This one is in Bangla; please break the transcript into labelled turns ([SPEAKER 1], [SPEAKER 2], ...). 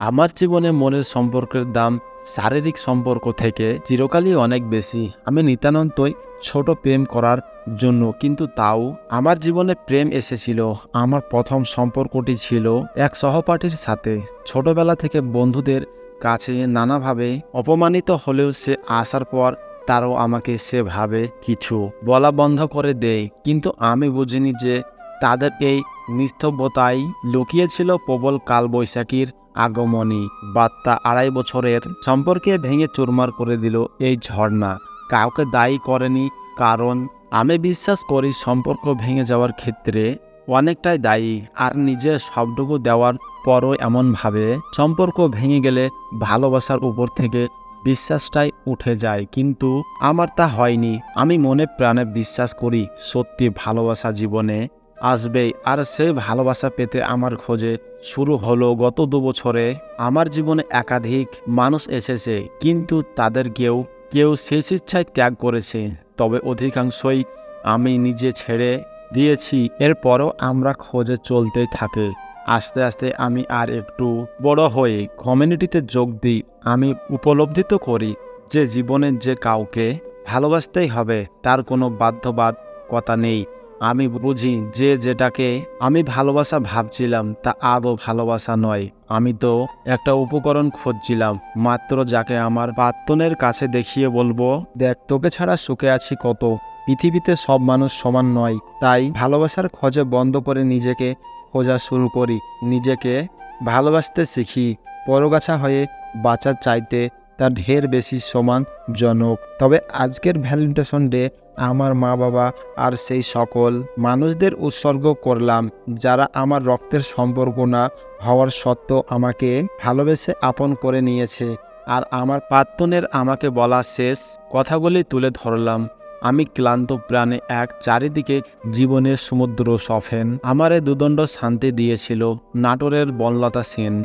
[SPEAKER 1] আমার জীবনে মনের সম্পর্কের দাম শারীরিক সম্পর্ক থেকে চিরকালই অনেক বেশি। আমি নিতানন্তই ছোট প্রেম করার জন্য, কিন্তু তাও আমার জীবনে প্রেম এসেছিল। আমার প্রথম সম্পর্কটি ছিল এক সহপাঠীর সাথে। ছোটবেলা থেকে বন্ধুদের কাছে নানাভাবে অপমানিত হলেও সে আসার পর তারও আমাকে সেভাবে কিছু বলা বন্ধ করে দেয়। কিন্তু আমি বুঝিনি যে তাদের এই নিস্তব্ধতাই লুকিয়েছিল প্রবল কালবৈশাখীর আগমনী বার্তা আড়াই বছরের সম্পর্কে ভেঙে চুরমার করে দিল এই ঝর্ণা। কাউকে দায়ী করেনি, কারণ আমি বিশ্বাস করি সম্পর্ক ভেঙে যাওয়ার ক্ষেত্রে অনেকটাই দায়ী, আর নিজের সবটুকু দেওয়ার পরও এমনভাবে সম্পর্ক ভেঙে গেলে ভালোবাসার উপর থেকে বিশ্বাসটাই উঠে যায়। কিন্তু আমার তা হয়নি। আমি মনে প্রাণে বিশ্বাস করি সত্যি ভালোবাসা জীবনে আসবেই। আর সেই ভালোবাসা পেতে আমার খোঁজে শুরু হলো গত দু বছরে। আমার জীবনে একাধিক মানুষ এসেছে, কিন্তু তাদের কেউ কেউ শেষ ইচ্ছায় ত্যাগ করেছে। তবে অধিকাংশই আমি নিজে ছেড়ে দিয়েছি। এরপরও আমরা খোঁজে চলতে থাকে। আস্তে আস্তে আমি আর একটু বড় হয়ে কমিউনিটিতে যোগ দিই। আমি উপলব্ধিত করি যে জীবনে যে কাউকে ভালোবাসতেই হবে, তার কোনো বাধ্যবাধকতা নেই। আমি বুঝি যে যেটাকে আমি ভালোবাসা ভাবছিলাম তা আদৌ ভালোবাসা নয়। আমি তো একটা উপকরণ খুঁজছিলাম, মাত্র যাকে আমার প্রাক্তনের কাছে দেখিয়ে বলব, দেখ, তোকে ছাড়া সুখে আছি কত? পৃথিবীতে সব মানুষ সমান নয়, তাই ভালোবাসার খোঁজে বন্ধ করে নিজেকে খোঁজা শুরু করি। নিজেকে ভালোবাসতে শিখি, পরগাছা হয়ে বাঁচার চাইতে তার ঢের বেশি সমানজনক তবে আজকের ভ্যালেন্টেশন ডে আমার মা বাবা আর সেই সকল মানুষদের উৎসর্গ করলাম, যারা আমার রক্তের সম্পর্ক না হওয়ার সত্ত্বেও আমাকে ভালোবেসে আপন করে নিয়েছে। আর আমার প্রাক্তনের আমাকে বলা শেষ কথাগুলি তুলে ধরলাম। আমি ক্লান্ত প্রাণে এক চারিদিকে জীবনের সমুদ্র সফেন। আমারে দুদণ্ড শান্তি দিয়েছিল নাটোরের বনলতা সেন।